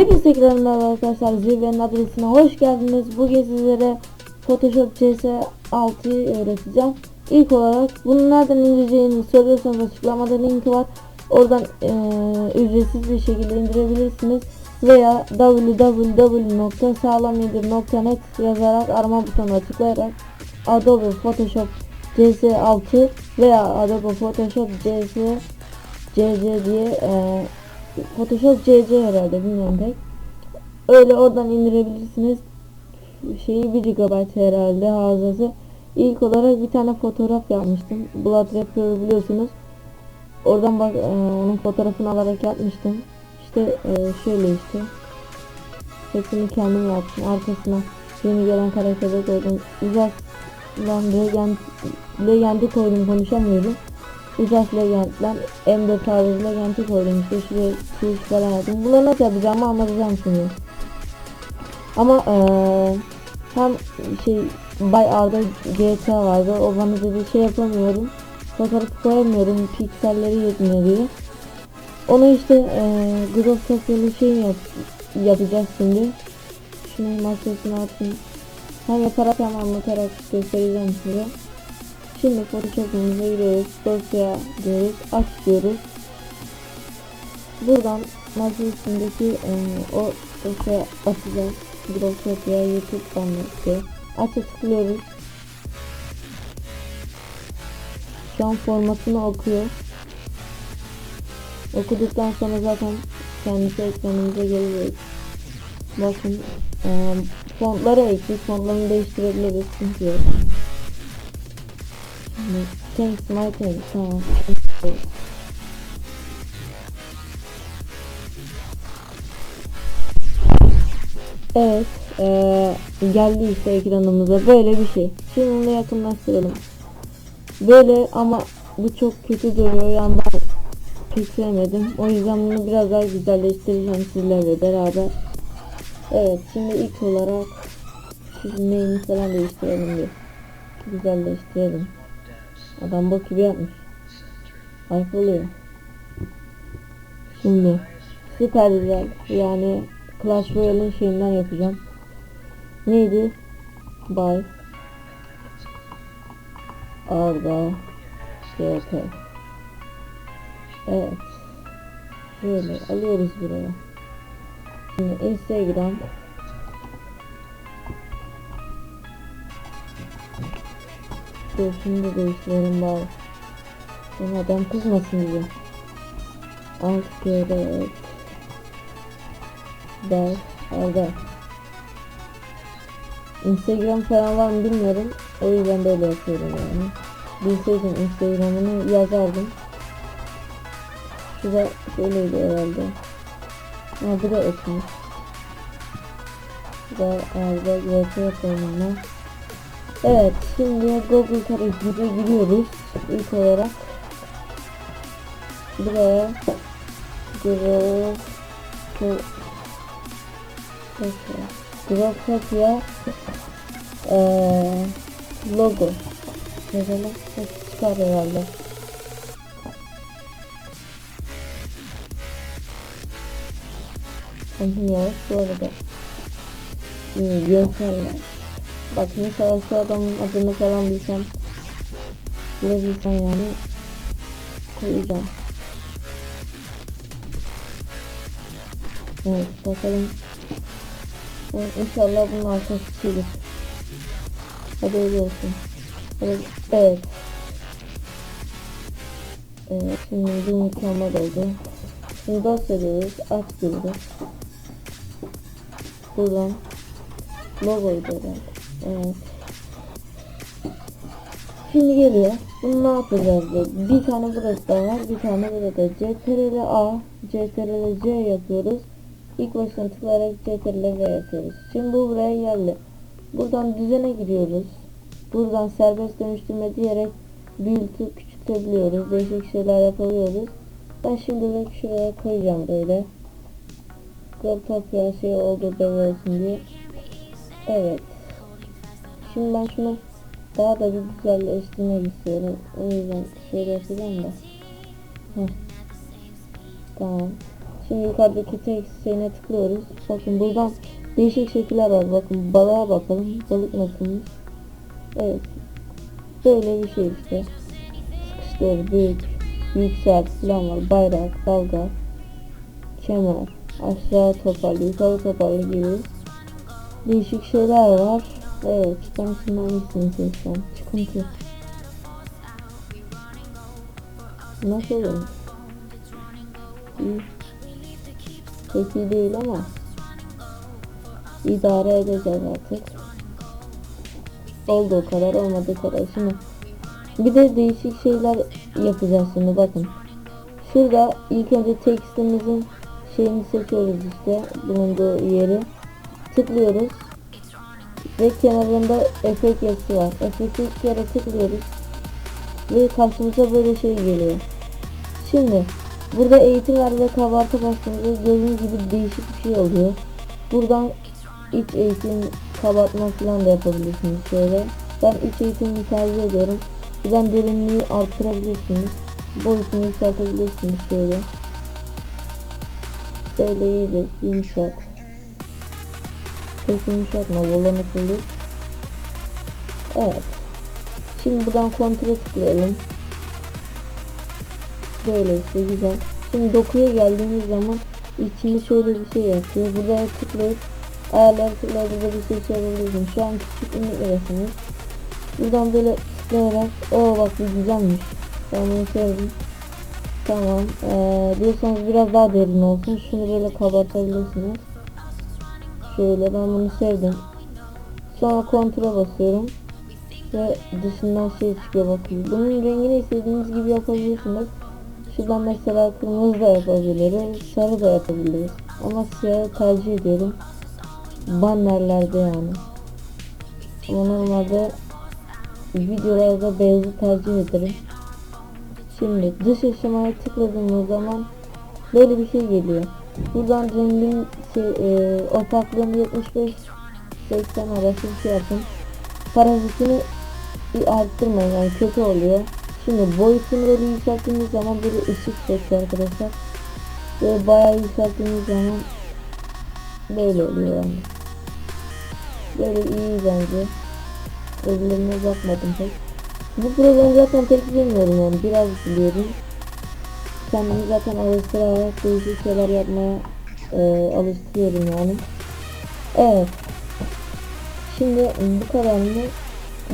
Hepinize tekrar merhaba arkadaşlar Zirvenin adresine hoş geldiniz. Bugün sizlere Photoshop CS6'yı öğreteceğim. İlk olarak bunu nereden indireceğini soruyorsanız açıklamada linki var. Oradan eee, ücretsiz bir şekilde indirebilirsiniz. Veya www.sağlamindir.net yazarak arama butonuna tıklayarak Adobe Photoshop CS6 veya Adobe Photoshop CS CC diye eee Photoshop CC herhalde bilmiyorum pek. Öyle oradan indirebilirsiniz. Şeyi 1 GB herhalde hafızası. İlk olarak bir tane fotoğraf yapmıştım. Blood Rapper'ı biliyorsunuz. Oradan bak e, onun fotoğrafını alarak yapmıştım. İşte e, şöyle işte. Hepsini kendim yaptım. Arkasına yeni gelen karakteri koydum. Uzak lan legend, legendi koydum konuşamıyorum. Uzak legendden M4 tarzı legendi koydum işte şuraya çiş falan yaptım. Bunları nasıl yapacağımı anlatacağım şimdi. Ama eee hem şey Bay Arda GTA vardı. O bana dedi şey yapamıyorum. Fotoğraf koyamıyorum. Pikselleri yetmiyor diye. Onu işte eee Growth Tokyo'lu şey yap yapacağız şimdi. Şunu masasına atayım. Hem yaparak hem anlatarak göstereceğim size. Şimdi Photoshop'umuza giriyoruz. Dosya diyoruz. Aç diyoruz. Buradan masa üstündeki e, o dosya açacağız. Growtopia YouTube kanalı. Aç'a tıklıyoruz. Şu an formatını okuyor. Okuduktan sonra zaten kendisi ekranımıza geliyor. Bakın e, fontları eksik. Fontlarını değiştirebiliriz. Şimdi, Thanks thanks. Tamam. Evet. eee, geldi işte ekranımıza. Böyle bir şey. Şimdi onu yakınlaştıralım. Böyle ama bu çok kötü duruyor. Yani ben pek sevmedim. O yüzden bunu biraz daha güzelleştireceğim sizlerle beraber. Evet. Şimdi ilk olarak şu neyini falan değiştirelim bir. Güzelleştirelim. Adam bok gibi yapmış. Harf oluyor. Şimdi süper güzel yani Clash Royale'in şeyinden yapacağım. Neydi? Bay Arda GT Evet. Şöyle alıyoruz buraya. Şimdi Instagram Şunu da değiştirelim bari. Sonra adam kızmasın bize. Alt kere Der Arda. Instagram falan var mı bilmiyorum. O yüzden böyle yapıyorum yani. Bilseydim Instagram'ını yazardım. Şurada şöyleydi herhalde. Ha bu da etmiş. Bu da Arda yapıyorum ben. Evet şimdi Google tarayıcıya giriyoruz ilk olarak. Buraya Growth Growtopia eee logo. Mesela çıkar herhalde. Bilmiyoruz bu arada. Görseller Bak mesela şu adamın adını falan bilsem Ne bilsem yani Koyacağım. Evet bakalım. Evet, İnşallah bunun arkası çizilir Hadi öyle olsun. Evet, evet. Evet şimdi bu mükemmel oldu Şimdi dosya diyoruz aç diyoruz Buradan Logoyu da Evet. Şimdi geliyor. Bunu ne yapacağız diye. Bir tane burası da var. Bir tane burada. CTRL A, CTRL C yapıyoruz. İlk baştan tıklayarak CTRL V yapıyoruz. Şimdi bu buraya geldi. Buradan düzene giriyoruz. Buradan serbest dönüştürme diyerek büyütüp küçültebiliyoruz. Değişik şeyler yapabiliyoruz. Ben şimdilik şuraya koyacağım böyle. Growtopia şey oldu belli olsun diye. Evet. Şimdi ben şunu daha da bir güzelleştirmek istiyorum. O yüzden şöyle yapacağım da. Heh. Tamam. Şimdi yukarıdaki tek şeyine tıklıyoruz. Bakın buradan değişik şekiller var. Bakın balığa bakalım. Balık nasılmış? Evet. Böyle bir şey işte. Sıkıştır, büyük, yüksel falan var. Bayrak, dalga, kemer, aşağı toparlı, yukarı toparlı gibi değişik şeyler var. Evet, hangisini seçsem? Çıkıntı. Nasıl olur? İyi. Pek iyi değil ama idare edeceğiz artık. Olduğu kadar olmadığı kadar. Şimdi bir de değişik şeyler yapacağız şimdi bakın. Şurada ilk önce tekstimizin şeyini seçiyoruz işte bulunduğu yeri. Tıklıyoruz. Ve kenarında efekt yazısı var. Efekti bir kere tıklıyoruz. Ve karşımıza böyle şey geliyor. Şimdi burada eğitim ver ve kabartı bastığımızda gördüğünüz gibi değişik bir şey oluyor. Buradan iç eğitim kabartma falan da yapabilirsiniz şöyle. Ben iç eğitimi tercih ediyorum. Buradan derinliği arttırabilirsiniz. Boyutunu yükseltebilirsiniz şöyle. Böyle iyice yumuşak. Çok yumuşatma bulanık olur. Evet. Şimdi buradan kontrol tıklayalım. Böyle işte güzel. Şimdi dokuya geldiğimiz zaman içinde şöyle bir şey yapıyor. Burada tıklayıp ayarlar tıklayıp burada bir şey çevirebilirsiniz. Şu an küçük ünlüklesiniz. Buradan böyle tıklayarak o bak bu güzelmiş. Ben bunu sevdim. Tamam. Ee, diyorsanız biraz daha derin olsun. Şunu böyle kabartabilirsiniz. Şöyle ben bunu sevdim. Sonra kontrol basıyorum. Ve dışından şey çıkıyor bakın. Bunun rengini istediğiniz gibi yapabilirsiniz. Şuradan mesela kırmızı da yapabiliriz. Sarı da yapabiliriz. Ama siyahı tercih ediyorum. Bannerlerde yani. Ama normalde videolarda beyazı tercih ederim. Şimdi dış aşamaya tıkladığımız zaman böyle bir şey geliyor. Buradan rengin şey, e, opaklığını 75 80 arası bir şey yapın. Parazitini bir arttırmayın yani kötü oluyor. Şimdi boyutunu böyle yükselttiğimiz zaman böyle ışık çekiyor arkadaşlar. Böyle bayağı yükselttiğimiz zaman böyle oluyor yani. Böyle iyi bence. Öbürlerine bakmadım pek. Bu programı zaten pek bilmiyorum yani biraz biliyorum. Kendimi zaten alıştırarak değişik şeyler yapmaya e, alıştırıyorum yani. Evet. Şimdi bu kadar mı?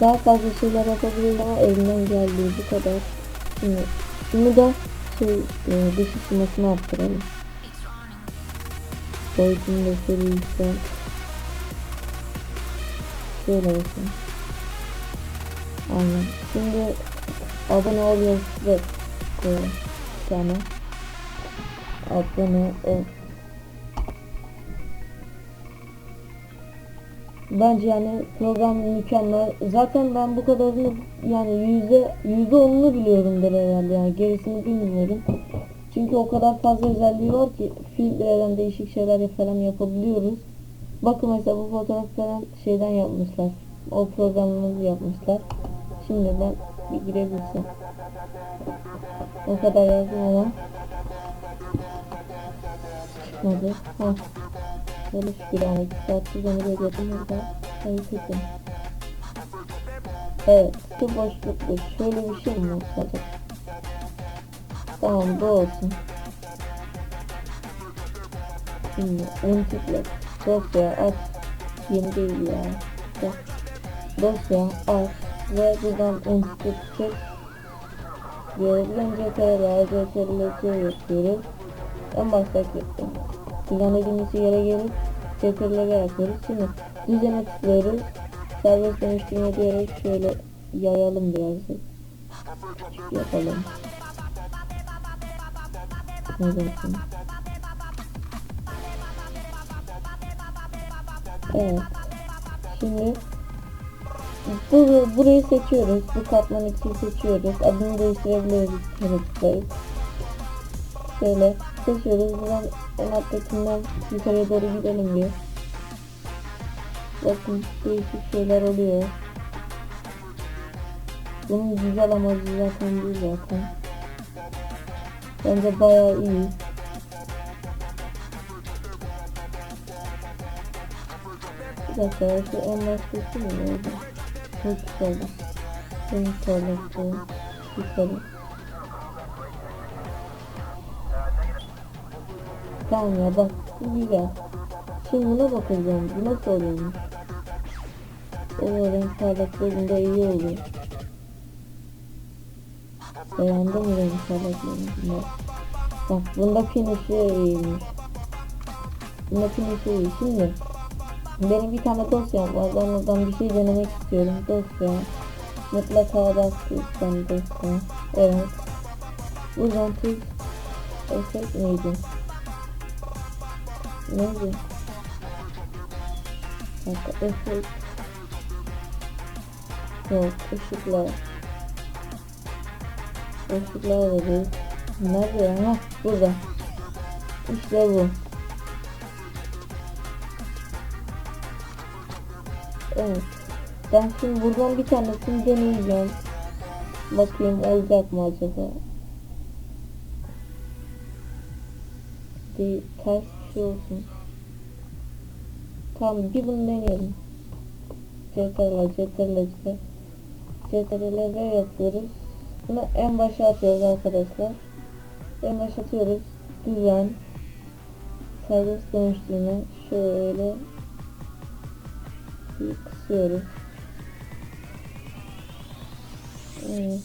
Daha fazla şeyler yapabilirim ama elimden geldiği bu kadar. Şimdi bunu da şey e, dış ısınmasını arttıralım. Boyutunu da yükselt. Şöyle bakın. Aynen. Şimdi abone ol yazısı koyalım. Tane. Abone ol. Bence yani program mükemmel. Zaten ben bu kadarını yani yüzde yüzde onunu biliyorumdur herhalde yani gerisini bilmiyorum. Çünkü o kadar fazla özelliği var ki filtreden değişik şeyler falan yapabiliyoruz. Bakın mesela bu fotoğraf falan şeyden yapmışlar. O programımızı yapmışlar. Şimdi ben bir girebilsem. O kadar ama çıkmadı. Ha. Şükür yani iki saattir beni bekledim orada. Hariketim. Evet. Şu boşluklu. Şöyle bir şey mi olsaydı? Tamam bu olsun. Şimdi ön tıkla. Dosya aç. Yeni değil ya. Dosya aç. Ve buradan ön tıkla Görülen CTRL, CTRL yapıyoruz. En baştaki düzenlediğimiz yere gelip CTRL'e yapıyoruz. Şimdi düzene tıklıyoruz. Serbest dönüştürme diyerek şöyle yayalım birazcık. Yapalım. Ne dersin? Evet. Şimdi bu, burayı seçiyoruz. Bu katman 2'yi seçiyoruz. Adını değiştirebiliyoruz tanıtlayıp. Şöyle seçiyoruz. Buradan en alttakinden yukarıya doğru gidelim diyor. Bakın değişik şeyler oluyor. Bunun güzel amacı zaten değil zaten. Bence bayağı iyi. Bir dakika şu en baştaki mi oldu? En parlaktı. Yukarı. Tamam ya bak güzel. Şimdi buna bakacağım. Bu nasıl oluyormuş? O renk parlaklığında iyi oluyor. Beğendim renk parlaklığında. Bak bunda finish'i iyiymiş. Bunda finish'i iyi. Şimdi benim bir tane dosyam var. Ben oradan bir şey denemek istiyorum. Dosya. Mutlaka baskı istem dosya. Evet. Buradan tuz efekt neydi? Neydi? Bak efekt. Yok ışıklar. Işıklar da değil. Nerede ya? Hah burada. İşte bu. Evet. Ben şimdi buradan bir tanesini deneyeceğim. Bakayım olacak mı acaba? Bir ters bir şey olsun. Tamam bir bunu deneyelim. CTRL, CTRL, CTRL V yapıyoruz. Bunu en başa atıyoruz arkadaşlar. En başa atıyoruz. Düzen. Serbest dönüştürme. Şöyle bir kısıyoruz. Evet.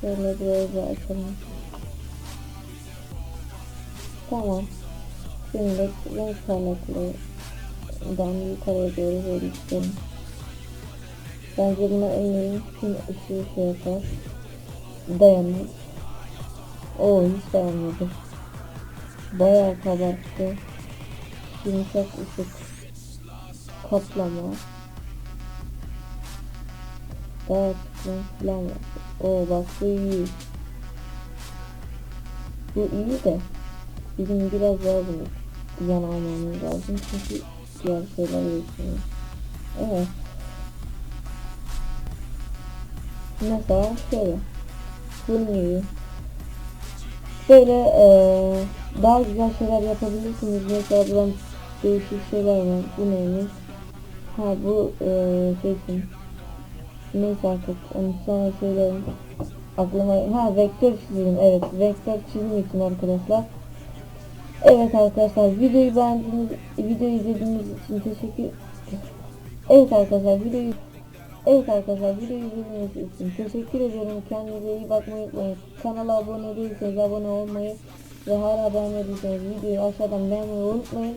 Şöyle biraz açalım. Tamam. Şimdi renk parlaklığından yukarıya doğru böyle gidelim. Bence buna iyi tüm ışığı şey yapar. Dayanır. Oo hiç dayanmadı. Bayağı kabarttı. Yumuşak ışık. Kaplama. Çıkma falan var. Oo bak bu iyi. Bu iyi de bizim biraz daha bunu yan almamız lazım çünkü diğer şeyler geçmiyor. Evet. Mesela şöyle. Bunun gibi. Böyle eee daha güzel şeyler yapabilirsiniz. Mesela buradan değişik şeyler var. Bu neymiş? Ha bu eee şey için. Neyse artık onu sonra söylerim. Aklıma ha vektör çizim evet vektör çizim için arkadaşlar. Evet arkadaşlar videoyu beğendiğiniz videoyu izlediğiniz için teşekkür Evet arkadaşlar videoyu Evet arkadaşlar videoyu izlediğiniz için teşekkür ediyorum. Kendinize iyi bakmayı unutmayın. Kanala abone değilseniz abone olmayı ve hala beğenmediyseniz videoyu aşağıdan beğenmeyi unutmayın.